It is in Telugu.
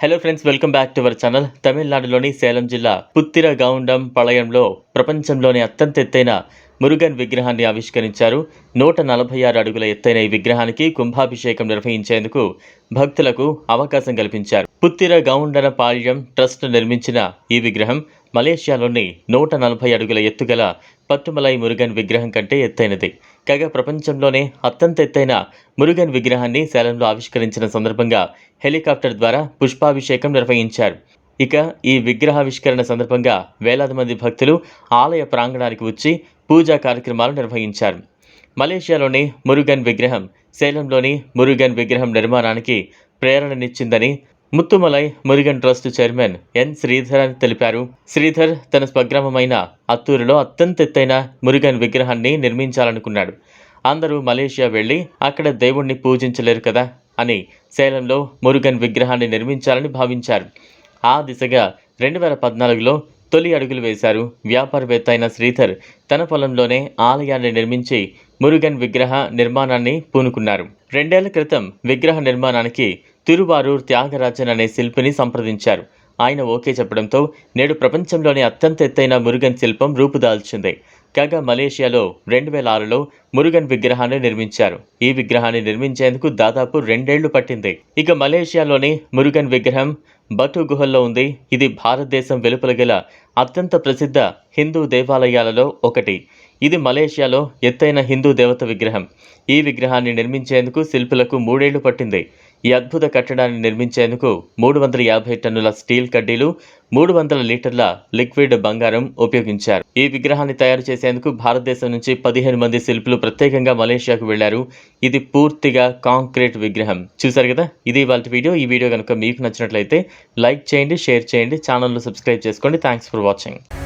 Hello friends welcome back to our channel తమిళనాడులోని సేలం జిల్లా పుత్తిర గౌండం పళయంలో ప్రపంచంలోని అత్యంత ఎత్తైన మురుగన్ విగ్రహాన్ని ఆవిష్కరించారు నూట నలభై ఆరు అడుగుల ఎత్తైన ఈ విగ్రహానికి కుంభాభిషేకం నిర్వహించేందుకు భక్తులకు అవకాశం కల్పించారు పుత్తిర గౌండన పాళ్యం ట్రస్ట్ నిర్మించిన ఈ విగ్రహం మలేషియాలోని నూట నలభై అడుగుల ఎత్తుగల పట్టుమలై మురుగన్ విగ్రహం కంటే ఎత్తైనది కాగా ప్రపంచంలోనే అత్యంత ఎత్తైన మురుగన్ విగ్రహాన్ని సేలంలో ఆవిష్కరించిన సందర్భంగా హెలికాప్టర్ ద్వారా పుష్పాభిషేకం నిర్వహించారు. ఇక ఈ విగ్రహావిష్కరణ సందర్భంగా వేలాది మంది భక్తులు ఆలయ ప్రాంగణానికి వచ్చి పూజా కార్యక్రమాలు నిర్వహించారు. మలేషియాలోని మురుగన్ విగ్రహం సేలంలోని మురుగన్ విగ్రహం నిర్మాణానికి ప్రేరణనిచ్చిందని Muthumalai Murugan trust chairman N Sridhar అని తెలిపారు. శ్రీధర్ తన స్వగ్రామమైన అత్తూరులో అత్యంత ఎత్తైన మురుగన్ విగ్రహాన్ని నిర్మించాలనుకున్నాడు. అందరూ మలేషియా వెళ్ళి అక్కడ దేవుణ్ణి పూజించలేరు కదా అని సేలంలో మురుగన్ విగ్రహాన్ని నిర్మించాలని భావించారు. ఆ దిశగా రెండు వేల పద్నాలుగులో తొలి అడుగులు వేశారు. వ్యాపారవేత్త అయిన శ్రీధర్ తన పొలంలోనే ఆలయాన్ని నిర్మించి మురుగన్ విగ్రహ నిర్మాణాన్ని పూనుకున్నారు. రెండేళ్ళ క్రితం విగ్రహ నిర్మాణానికి తిరువారూర్ త్యాగరాజన్ అనే శిల్పిని సంప్రదించారు. ఆయన ఓకే చెప్పడంతో నేడు ప్రపంచంలోని అత్యంత ఎత్తైన మురుగన్ శిల్పం రూపుదాల్చింది. కాగా మలేషియాలో రెండు వేల ఆరులో మురుగన్ విగ్రహాన్ని నిర్మించారు. ఈ విగ్రహాన్ని నిర్మించేందుకు దాదాపు రెండేళ్ళు పట్టింది. ఇక మలేషియాలోని మురుగన్ విగ్రహం బటు గుహల్లో ఉంది. ఇది భారతదేశం వెలుపల గల అత్యంత ప్రసిద్ధ హిందూ దేవాలయాలలో ఒకటి. ఇది మలేషియాలో ఎత్తైన హిందూ దేవత విగ్రహం. ఈ విగ్రహాన్ని నిర్మించేందుకు శిల్పులకు మూడేళ్ళు పట్టింది. ఈ అద్భుత కట్టడాన్ని నిర్మించేందుకు మూడు వందల యాభై టన్నుల స్టీల్ కడ్డీలు మూడు వందల లీటర్ల లిక్విడ్ బంగారం ఉపయోగించారు. ఈ విగ్రహాన్ని తయారు చేసేందుకు భారతదేశం నుంచి పదిహేను మంది శిల్పులు ప్రత్యేకంగా మలేషియాకు వెళ్ళారు. ఇది పూర్తిగా కాంక్రీట్ విగ్రహం. చూశారు కదా? ఇది వాళ్ళ వీడియో. ఈ వీడియో కనుక మీకు నచ్చినట్లయితే లైక్ చేయండి షేర్ చేయండి ఛానల్ను సబ్స్క్రైబ్ చేసుకోండి. Thanks for watching.